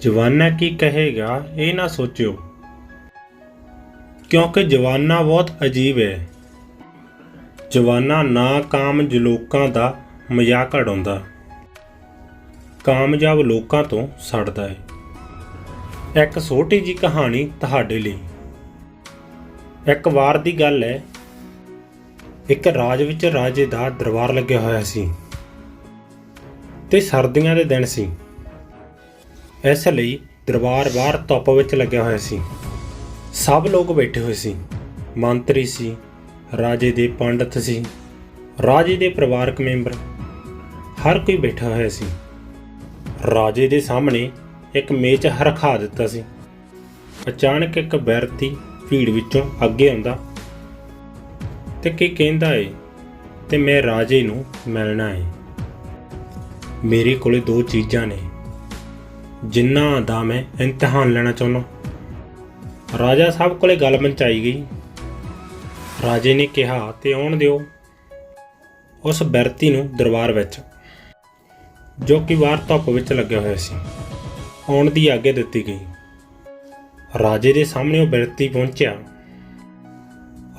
ਜਵਾਨਾ ਕੀ ਕਹੇਗਾ, ਇਹ ਨਾ ਸੋਚਿਓ। ਕਿਉਂਕਿ ਜਵਾਨਾ ਬਹੁਤ ਅਜੀਬ ਹੈ। ਜਵਾਨਾ ਨਾ ਕਾਮ ਲੋਕਾਂ ਦਾ ਮਜ਼ਾਕ ਉਡਾਉਂਦਾ ਕਾਮਯਾਬ ਲੋਕਾਂ ਤੋਂ ਸੜਦਾ ਹੈ। ਇੱਕ ਛੋਟੀ ਜੀ ਕਹਾਣੀ ਤੁਹਾਡੇ ਲਈ। ਇੱਕ ਵਾਰ ਦੀ ਗੱਲ ਹੈ, ਇੱਕ ਰਾਜ ਵਿੱਚ ਰਾਜੇ ਦਾ ਦਰਬਾਰ ਲੱਗਿਆ ਹੋਇਆ ਸੀ। ਤੇ ਸਰਦੀਆਂ ਦੇ ਦਿਨ ਸੀ। ਇਸ ਲਈ ਦਰਬਾਰ ਬਾਹਰ ਧੁੱਪ ਵਿੱਚ ਲੱਗਿਆ ਹੋਇਆ ਸੀ। ਸਭ ਲੋਕ ਬੈਠੇ ਹੋਏ ਸੀ। ਮੰਤਰੀ ਸੀ, ਰਾਜੇ ਦੇ ਪੰਡਤ ਸੀ, ਰਾਜੇ ਦੇ ਪਰਿਵਾਰਕ ਮੈਂਬਰ, ਹਰ ਕੋਈ ਬੈਠਾ ਹੋਇਆ ਸੀ। ਰਾਜੇ ਦੇ ਸਾਹਮਣੇ ਇੱਕ ਮੇਚ ਹਰਖਾ ਦਿੱਤਾ ਸੀ। ਅਚਾਨਕ ਇੱਕ ਬੈਰਤੀ ਭੀੜ ਵਿੱਚੋਂ ਅੱਗੇ ਆਉਂਦਾ, ਤੇ ਕੀ ਕਹਿੰਦਾ ਏ? ਤੇ ਮੈਂ ਰਾਜੇ ਨੂੰ ਮਿਲਣਾ ਏ। ਮੇਰੇ ਕੋਲੇ ਦੋ ਚੀਜ਼ਾਂ ਨੇ। ਜਿਨ੍ਹਾਂ ਦਾ ਮੈਂ ਇਮਤਿਹਾਨ ਲੈਣਾ ਚਾਹੁੰਦਾ। ਰਾਜਾ ਸਾਹਿਬ ਕੋਲੇ ਗੱਲ ਪਹੁੰਚਾਈ ਗਈ। ਰਾਜੇ ਨੇ ਕਿਹਾ, ਤੇ ਆਉਣ ਦਿਓ ਉਸ ਬਰਤੀ ਨੂੰ ਦਰਬਾਰ ਵਿੱਚ, ਜੋ ਕਿ ਬਾਹਰ ਧੁੱਪ ਵਿੱਚ ਲੱਗਿਆ ਹੋਇਆ ਸੀ। ਆਉਣ ਦੀ ਆਗਿਆ ਦਿੱਤੀ ਗਈ। ਰਾਜੇ ਦੇ ਸਾਹਮਣੇ ਉਹ ਬਿਰਤੀ ਪਹੁੰਚਿਆ।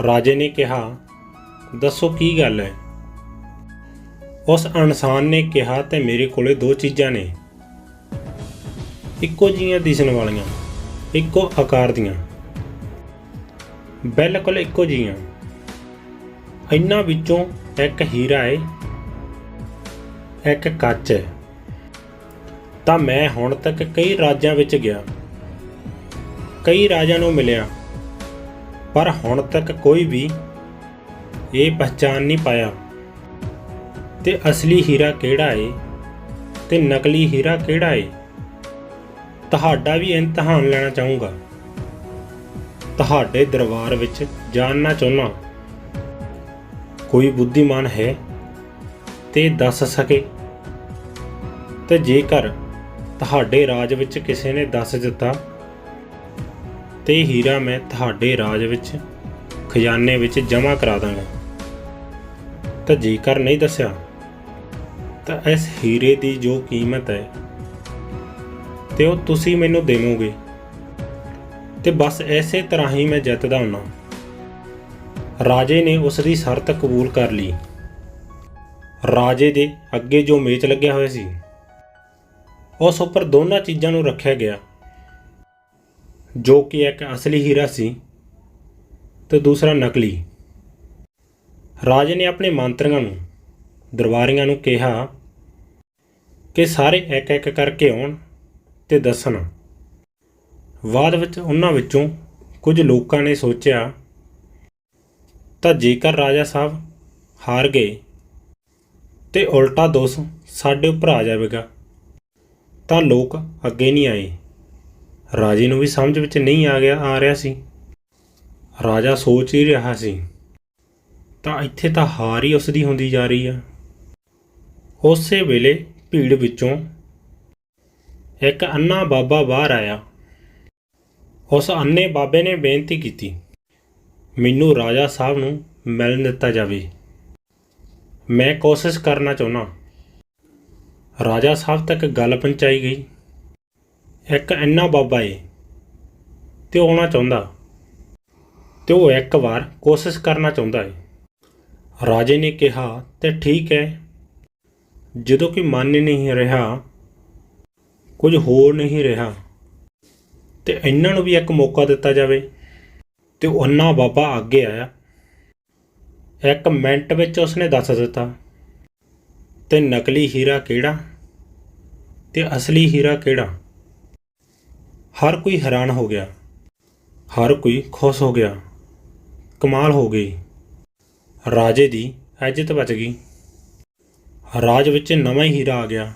ਰਾਜੇ ਨੇ ਕਿਹਾ, ਦੱਸੋ ਕੀ ਗੱਲ ਹੈ? ਉਸ ਇਨਸਾਨ ਨੇ ਕਿਹਾ, ਤੇ ਮੇਰੇ ਕੋਲੇ ਦੋ ਚੀਜ਼ਾਂ ਨੇ। ਇੱਕੋ ਜੀਆਂ ਦਿਸਣ ਵਾਲੀਆਂ, ਇੱਕੋ ਆਕਾਰ ਦੀਆਂ। ਬਿਲਕੁਲ ਇੱਕੋ ਜੀਆਂ। ਇਹਨਾਂ ਵਿੱਚੋਂ ਇੱਕ ਹੀਰਾ ਹੈ ਇੱਕ ਕੱਚ ਹੈ ਤਾਂ ਮੈਂ ਹੁਣ ਤੱਕ ਕਈ ਰਾਜਾਂ ਵਿੱਚ ਗਿਆ। ਕਈ ਰਾਜਾਂ ਨੂੰ ਮਿਲਿਆ। ਪਰ ਹੁਣ ਤੱਕ ਕੋਈ ਵੀ ਇਹ ਪਛਾਣ ਨਹੀਂ ਪਾਇਆ। ਤੇ ਅਸਲੀ ਹੀਰਾ ਕਿਹੜਾ ਏ? ਤੇ ਨਕਲੀ ਹੀਰਾ ਕਿਹੜਾ ਏ? ਤੁਹਾਡਾ ਵੀ ਇਮਤਿਹਾਨ ਲੈਣਾ ਚਾਹੂੰਗਾ। ਤੁਹਾਡੇ ਦਰਬਾਰ ਵਿੱਚ ਜਾਣਨਾ ਚਾਹੁੰਦਾ ਕੋਈ ਬੁੱਧੀਮਾਨ ਹੈ ਤੇ ਦੱਸ ਸਕੇ। ਤੇ ਜੇਕਰ ਤੁਹਾਡੇ ਰਾਜ ਵਿੱਚ ਕਿਸੇ ਨੇ ਦੱਸ ਦਿੱਤਾ, ਤੇ ਹੀਰਾ ਮੈਂ ਤੁਹਾਡੇ ਰਾਜ ਵਿੱਚ ਖਜ਼ਾਨੇ ਵਿੱਚ ਜਮ੍ਹਾਂ ਕਰਾ ਦਾਂਗਾ। ਤਾਂ ਜੇਕਰ ਨਹੀਂ ਦੱਸਿਆ, ਤਾਂ ਇਸ ਹੀਰੇ ਦੀ ਜੋ ਕੀਮਤ ਹੈ ਤੇ ਉਹ ਤੁਸੀਂ ਮੈਨੂੰ ਦੇਵੋਗੇ। ਤੇ ਬਸ ਐਸੇ ਤਰ੍ਹਾਂ ਹੀ ਮੈਂ ਜਿੱਤਦਾ ਹੁੰਨਾ ਰਾਜੇ ਨੇ ਉਸ ਦੀ ਸ਼ਰਤ ਕਬੂਲ ਕਰ ਲਈ। ਰਾਜੇ ਦੇ ਅੱਗੇ ਜੋ ਮੇਚ ਲੱਗਿਆ ਹੋਇਆ ਸੀ, ਉਸ ਉੱਪਰ ਦੋਨਾਂ ਚੀਜ਼ਾਂ ਨੂੰ ਰੱਖਿਆ ਗਿਆ। ਜੋ ਕਿ ਇੱਕ ਅਸਲੀ ਹੀਰਾ ਸੀ ਤੇ ਦੂਸਰਾ ਨਕਲੀ। ਰਾਜੇ ਨੇ ਆਪਣੇ ਮੰਤਰੀਆਂ ਨੂੰ, ਦਰਬਾਰੀਆਂ ਨੂੰ ਕਿਹਾ ਕਿ ਸਾਰੇ ਇੱਕ ਇੱਕ ਕਰਕੇ ਆਉਣ। ਤੇ ਦੱਸਣ। ਬਾਅਦ ਵਿੱਚ ਉਹਨਾਂ ਵਿੱਚੋਂ ਕੁਝ ਲੋਕਾਂ ਨੇ ਸੋਚਿਆ, ਤਾਂ ਜੇਕਰ ਰਾਜਾ ਸਾਹਿਬ ਹਾਰ ਗਏ ਤੇ ਉਲਟਾ ਦੋਸ਼ ਸਾਡੇ ਉੱਪਰ ਆ ਜਾਵੇਗਾ, ਤਾਂ ਲੋਕ ਅੱਗੇ ਨਹੀਂ ਆਏ। ਰਾਜੇ ਨੂੰ ਵੀ ਸਮਝ ਵਿੱਚ ਨਹੀਂ ਆ ਗਿਆ, ਆ ਰਿਹਾ ਸੀ। ਰਾਜਾ ਸੋਚ ਹੀ ਰਿਹਾ ਸੀ, ਤਾਂ ਇੱਥੇ ਤਾਂ ਹਾਰ ਹੀ ਉਸ ਦੀ ਹੁੰਦੀ ਜਾ ਰਹੀ ਆ। ਉਸੇ ਵੇਲੇ ਭੀੜ ਵਿੱਚੋਂ ਇੱਕ ਅੰਨਾ ਬਾਬਾ ਬਾਹਰ ਆਇਆ। ਉਸ ਅੰਨੇ ਬਾਬੇ ਨੇ ਬੇਨਤੀ ਕੀਤੀ, ਮੈਨੂੰ ਰਾਜਾ ਸਾਹਿਬ ਨੂੰ ਮਿਲਣ ਦਿੱਤਾ ਜਾਵੇ। ਮੈਂ ਕੋਸ਼ਿਸ਼ ਕਰਨਾ ਚਾਹੁੰਦਾ ਰਾਜਾ ਸਾਹਿਬ ਤੱਕ ਗੱਲ ਪਹੁੰਚਾਈ ਗਈ। ਇੱਕ ਅੰਨਾ ਬਾਬਾ ਏ, ਤੇ ਆਉਣਾ ਚਾਹੁੰਦਾ। ਤੇ ਉਹ ਇੱਕ ਵਾਰ ਕੋਸ਼ਿਸ਼ ਕਰਨਾ ਚਾਹੁੰਦਾ ਏ। ਰਾਜੇ ਨੇ ਕਿਹਾ, ਤੇ ਠੀਕ ਹੈ। ਜਦੋਂ ਕਿ ਮੰਨ ਨਹੀਂ ਰਿਹਾ ਕੁਝ ਹੋਰ ਨਹੀਂ ਰਿਹਾ। ਤੇ ਇਹਨਾਂ ਨੂੰ ਵੀ ਇੱਕ ਮੌਕਾ ਦਿੱਤਾ ਜਾਵੇ। ਤੇ ਉਹਨਾਂ ਬਾਬਾ ਅੱਗੇ ਆਇਆ। ਇੱਕ ਮਿੰਟ ਵਿੱਚ ਉਸਨੇ ਦੱਸ ਦਿੱਤਾ, ਤੇ ਨਕਲੀ ਹੀਰਾ ਕਿਹੜਾ? ਤੇ ਅਸਲੀ ਹੀਰਾ ਕਿਹੜਾ? ਹਰ ਕੋਈ ਹੈਰਾਨ ਹੋ ਗਿਆ। ਹਰ ਕੋਈ ਖੁਸ਼ ਹੋ ਗਿਆ। ਕਮਾਲ ਹੋ ਗਈ। ਰਾਜੇ ਦੀ ਇੱਜ਼ਤ ਬਚ ਗਈ। ਰਾਜ ਵਿੱਚ ਨਵਾਂ ਹੀ ਹੀਰਾ ਆ ਗਿਆ।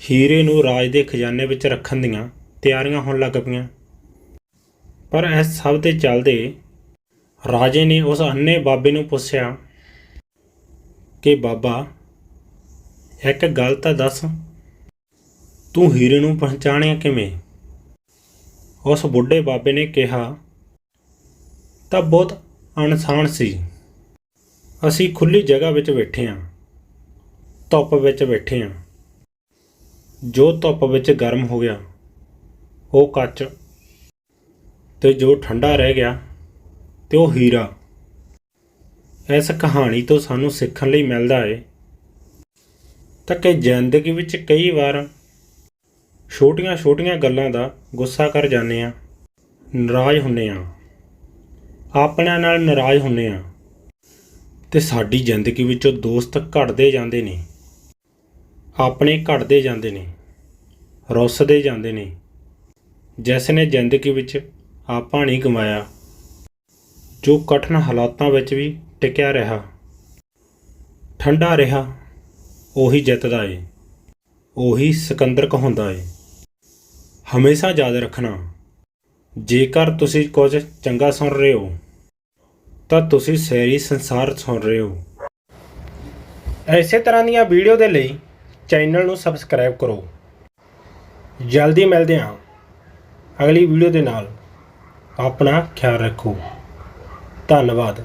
ਹੀਰੇ ਨੂੰ ਰਾਜ ਦੇ ਖਜ਼ਾਨੇ ਵਿੱਚ ਰੱਖਣ ਦੀਆਂ ਤਿਆਰੀਆਂ ਹੋਣ ਲੱਗ ਪਈਆਂ। ਪਰ ਇਸ ਸਭ ਦੇ ਚੱਲਦੇ ਰਾਜੇ ਨੇ ਉਸ ਅੰਨੇ ਬਾਬੇ ਨੂੰ ਪੁੱਛਿਆ ਕਿ, ਬਾਬਾ, ਇੱਕ ਗੱਲ ਤਾਂ ਦੱਸ, ਤੂੰ ਹੀਰੇ ਨੂੰ ਪਛਾਣਿਆ ਕਿਵੇਂ? ਉਸ ਬੁੱਢੇ ਬਾਬੇ ਨੇ ਕਿਹਾ, ਤਾਂ ਬਹੁਤ ਅਣਸਾਨ ਸੀ। ਅਸੀਂ ਖੁੱਲੀ ਜਗ੍ਹਾ ਵਿੱਚ ਬੈਠੇ ਹਾਂ ਧੁੱਪ ਵਿੱਚ ਬੈਠੇ ਹਾਂ ਜੋ ਧੁੱਪ ਵਿੱਚ ਗਰਮ ਹੋ ਗਿਆ, ਉਹ ਕੱਚ ਤੇ ਜੋ ਠੰਡਾ ਰਹਿ ਗਿਆ ਤੇ ਉਹ ਹੀਰਾ। ਇਸ ਕਹਾਣੀ ਤੋਂ ਸਾਨੂੰ ਸਿੱਖਣ ਲਈ ਮਿਲਦਾ ਹੈ ਤਾਂ ਕਿ ਜ਼ਿੰਦਗੀ ਵਿੱਚ ਕਈ ਵਾਰ ਛੋਟੀਆਂ-ਛੋਟੀਆਂ ਗੱਲਾਂ ਦਾ ਗੁੱਸਾ ਕਰ ਜਾਂਦੇ ਆ ਨਾਰਾਜ਼ ਹੁੰਨੇ ਆ ਆਪਣਿਆਂ ਨਾਲ ਨਾਰਾਜ਼ ਹੁੰਨੇ ਆ ਤੇ ਸਾਡੀ ਜ਼ਿੰਦਗੀ ਵਿੱਚੋਂ ਦੋਸਤ ਘਟਦੇ ਜਾਂਦੇ ਨੇ। ਆਪਣੇ ਘਟਦੇ ਜਾਂਦੇ ਨੇ, ਰੁੱਸਦੇ ਜਾਂਦੇ ਨੇ। ਜਿਸ ਨੇ ਜ਼ਿੰਦਗੀ ਵਿੱਚ ਆਪਾ ਨਹੀਂ ਕਮਾਇਆ ਜੋ ਕਠਿਨ ਹਾਲਾਤਾਂ ਵਿੱਚ ਵੀ ਟਿਕਿਆ ਰਿਹਾ, ਠੰਡਾ ਰਿਹਾ, ਉਹੀ ਜਿੱਤਦਾ ਏ, ਉਹੀ ਸਿਕੰਦਰ ਕਹਾਉਂਦਾ ਏ। ਹਮੇਸ਼ਾ ਯਾਦ ਰੱਖਣਾ, ਜੇਕਰ ਤੁਸੀਂ ਕੁਝ ਚੰਗਾ ਸੁਣ ਰਹੇ ਹੋ, ਤਾਂ ਤੁਸੀਂ ਸੈਰੀ ਸੰਸਾਰ ਸੁਣ ਰਹੇ ਹੋ। ਐਸੇ ਤਰ੍ਹਾਂ ਦੀਆਂ ਵੀਡੀਓ ਦੇ ਲਈ ਚੈਨਲ ਨੂੰ ਸਬਸਕ੍ਰਾਈਬ ਕਰੋ। ਜਲਦੀ ਮਿਲਦੇ ਹਾਂ। ਅਗਲੀ ਵੀਡੀਓ ਦੇ ਨਾਲ ਆਪਣਾ ਖਿਆਲ ਰੱਖੋ। ਧੰਨਵਾਦ।